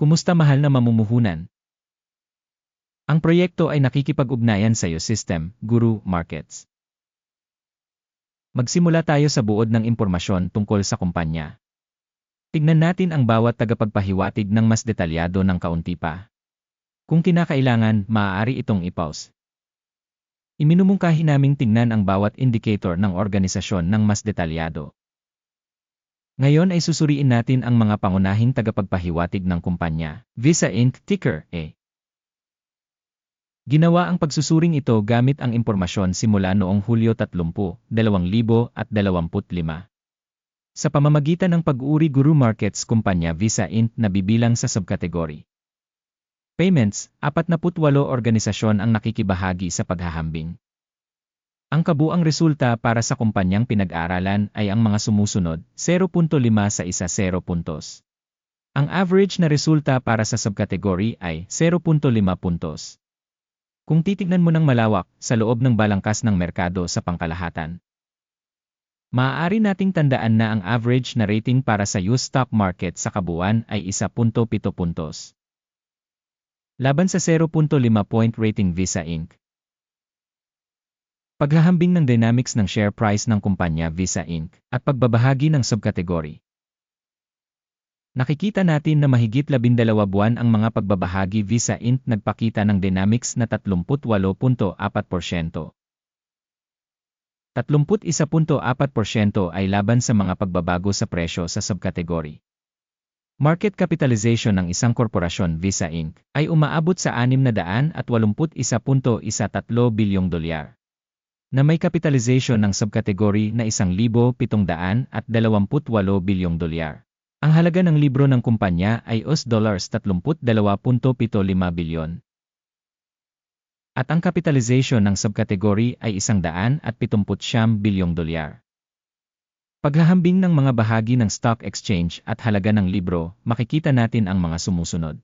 Kumusta mahal na mamumuhunan? Ang proyekto ay nakikipag-ugnayan sa iyo system, Guru Markets. Magsimula tayo sa buod ng impormasyon tungkol sa kumpanya. Tignan natin ang bawat tagapagpahiwatig ng mas detalyado ng kaunti pa. Kung kinakailangan, maaari itong i-pause. Iminumungkahi naming tingnan ang bawat indicator ng organisasyon ng mas detalyado. Ngayon ay susuriin natin ang mga pangunahing tagapagpahiwatig ng kumpanya. Visa Inc. Ticker A. Ginawa ang pagsusuring ito gamit ang impormasyon simula noong Hulyo 30, 2025. Sa pamamagitan ng pag-uri Guru Markets Kumpanya Visa Inc. na bibilang sa subkategory. Payments, 48 organisasyon ang nakikibahagi sa paghahambing. Ang kabuang resulta para sa kumpanyang pinag-aralan ay ang mga sumusunod, 0.5 sa isa 0 puntos. Ang average na resulta para sa subkategory ay 0.5 puntos. Kung titignan mo ng malawak sa loob ng balangkas ng merkado sa pangkalahatan, maaari nating tandaan na ang average na rating para sa US stock market sa kabuuan ay 1.7 puntos. Laban sa 0.5 point rating Visa Inc. Paghahambing ng dynamics ng share price ng kumpanya Visa Inc. at pagbabahagi ng subkategory. Nakikita natin na mahigit 12 buwan ang mga pagbabahagi Visa Inc. nagpakita ng dynamics na 38.4%. 31.4% ay laban sa mga pagbabago sa presyo sa subkategory. Market capitalization ng isang korporasyon Visa Inc. ay umaabot sa 681.13 bilyong dolyar na may kapitalization ng subkategory na 1,728 bilyong dolyar. Ang halaga ng libro ng kumpanya ay US dollars 32.75 bilyon. At ang kapitalization ng subkategory ay 179 bilyong dolyar. Paghahambing ng mga bahagi ng stock exchange at halaga ng libro, makikita natin ang mga sumusunod.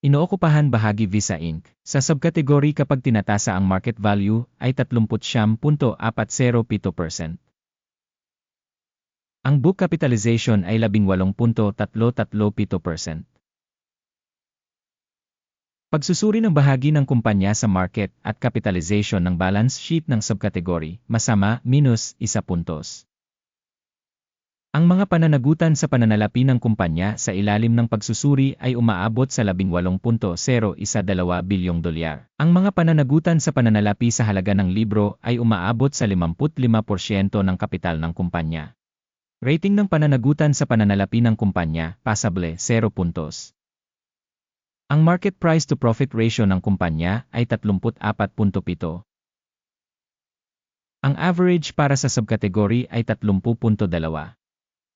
Inookupahan bahagi Visa Inc. Sa subkategory kapag tinatasa ang market value ay 30.407%. Ang book capitalization ay 18.337%. Pagsusuri ng bahagi ng kumpanya sa market at capitalization ng balance sheet ng subkategory, masama, minus, isa puntos. Ang mga pananagutan sa pananalapi ng kumpanya sa ilalim ng pagsusuri ay umaabot sa 18.012 bilyong dolyar. Ang mga pananagutan sa pananalapi sa halaga ng libro ay umaabot sa 55% ng kapital ng kumpanya. Rating ng pananagutan sa pananalapi ng kumpanya, pasable 0 puntos. Ang market price to profit ratio ng kumpanya ay 34.7. Ang average para sa subkategory ay 30.2.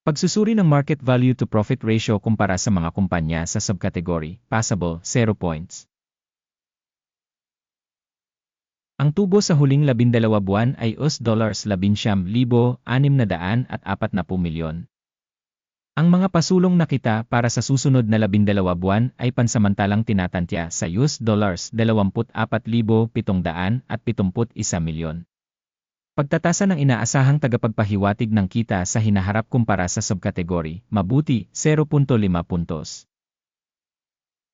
Pagsusuri ng market value to profit ratio kumpara sa mga kumpanya sa subcategory, passable, 0 points. Ang tubo sa huling 12 buwan ay US dollars 11,640 milyon. Ang mga pasulong na kita para sa susunod na 12 buwan ay pansamantalang tinatantya sa US dollars 24,771 milyon. Pagtatasa ng inaasahang tagapagpahiwatig ng kita sa hinaharap kumpara sa subkategory, mabuti, 0.5 puntos.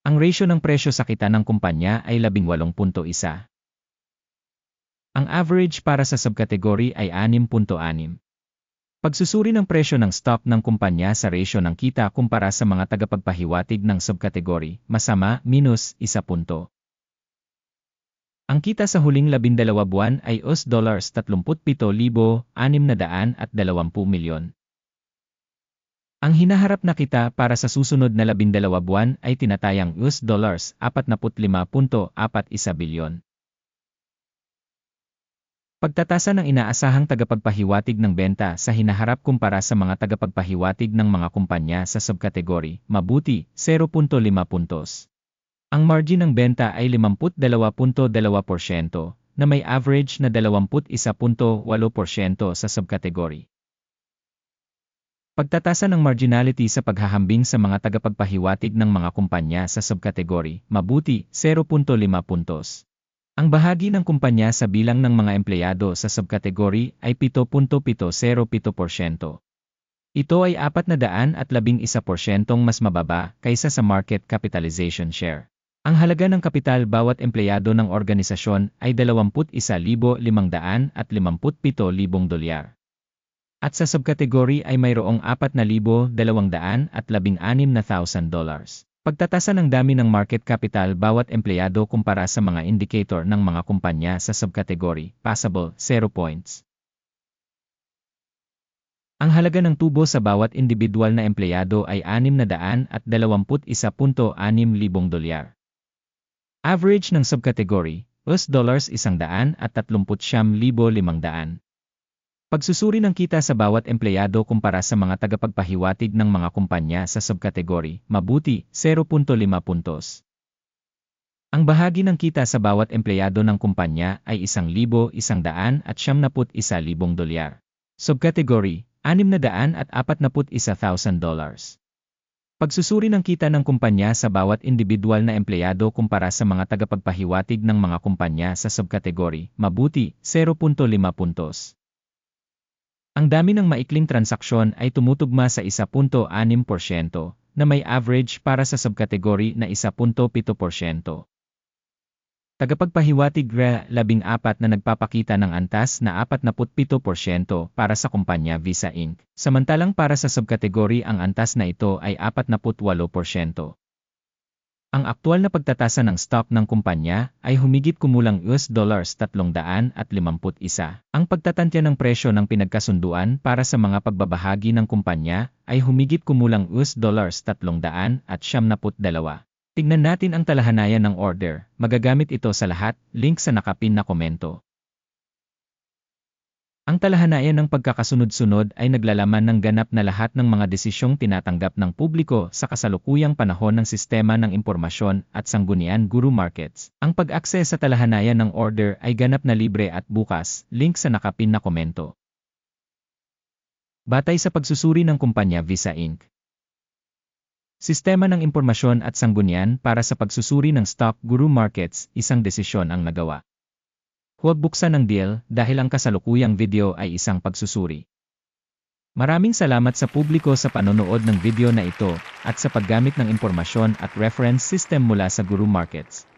Ang ratio ng presyo sa kita ng kumpanya ay 18.1. Ang average para sa subkategory ay 6.6. Pagsusuri ng presyo ng stock ng kumpanya sa ratio ng kita kumpara sa mga tagapagpahiwatig ng subkategory, masama, minus, 1 punto. Ang kita sa huling labindalawa buwan ay US dollars 37,620 milyon. Ang hinaharap na kita para sa susunod na labindalawa buwan ay tinatayang US dollars 45.41 bilyon. Pagtatasa ng inaasahang tagapagpahiwatig ng benta sa hinaharap kumpara sa mga tagapagpahiwatig ng mga kumpanya sa subkategory, mabuti, 0.5 puntos. Ang margin ng benta ay 52.2% na may average na 21.8% sa subkategory. Pagtatasa ng marginality sa paghahambing sa mga tagapagpahiwatig ng mga kumpanya sa subkategory, mabuti, 0.5 puntos. Ang bahagi ng kumpanya sa bilang ng mga empleyado sa subkategory ay 7.707%. Ito ay 411% mas mababa kaysa sa market capitalization share. Ang halaga ng kapital bawat empleyado ng organisasyon ay 21,557 dolyar. At sa subkategory ay mayroong 4,216,000 dollars. Pagtatasa ng dami ng market capital bawat empleyado kumpara sa mga indicator ng mga kumpanya sa subkategory, passable, 0 points. Ang halaga ng tubo sa bawat individual na empleyado ay 621.6 dolyar. Average ng subkategory, US dollars 100 at 39,500. Pagsusuri ng kita sa bawat empleyado kumpara sa mga tagapagpahiwatig ng mga kumpanya sa subkategory, mabuti, 0.5 puntos. Ang bahagi ng kita sa bawat empleyado ng kumpanya ay 1,100 at 71,000 dolyar. Subkategory, 600 at 41,000 dollars. Pagsusuri ng kita ng kumpanya sa bawat individual na empleyado kumpara sa mga tagapagpahiwatig ng mga kumpanya sa subkategory, mabuti, 0.5 puntos. Ang dami ng maikling transaksyon ay tumutugma sa 1.6% na may average para sa subkategory na 1.7%. Tagapagpahiwatig RE 14 na nagpapakita ng antas na 47% para sa kumpanya Visa Inc. Samantalang para sa subkategory ang antas na ito ay 48%. Ang aktual na pagtatasa ng stock ng kumpanya ay humigit kumulang US dollars 351. Ang pagtatantya ng presyo ng pinagkasunduan para sa mga pagbabahagi ng kumpanya ay humigit kumulang US dollars 300 at 72. Tignan natin ang talahanayan ng order, magagamit ito sa lahat, link sa nakapin na komento. Ang talahanayan ng pagkakasunod-sunod ay naglalaman ng ganap na lahat ng mga desisyong tinatanggap ng publiko sa kasalukuyang panahon ng sistema ng impormasyon at sanggunian Guru Markets. Ang pag-access sa talahanayan ng order ay ganap na libre at bukas, link sa nakapin na komento. Batay sa pagsusuri ng kumpanya Visa Inc. Sistema ng impormasyon at sanggunian para sa pagsusuri ng stock guru markets, isang desisyon ang nagawa. Huwag buksan ang deal dahil ang kasalukuyang video ay isang pagsusuri. Maraming salamat sa publiko sa panonood ng video na ito at sa paggamit ng impormasyon at reference system mula sa Guru Markets.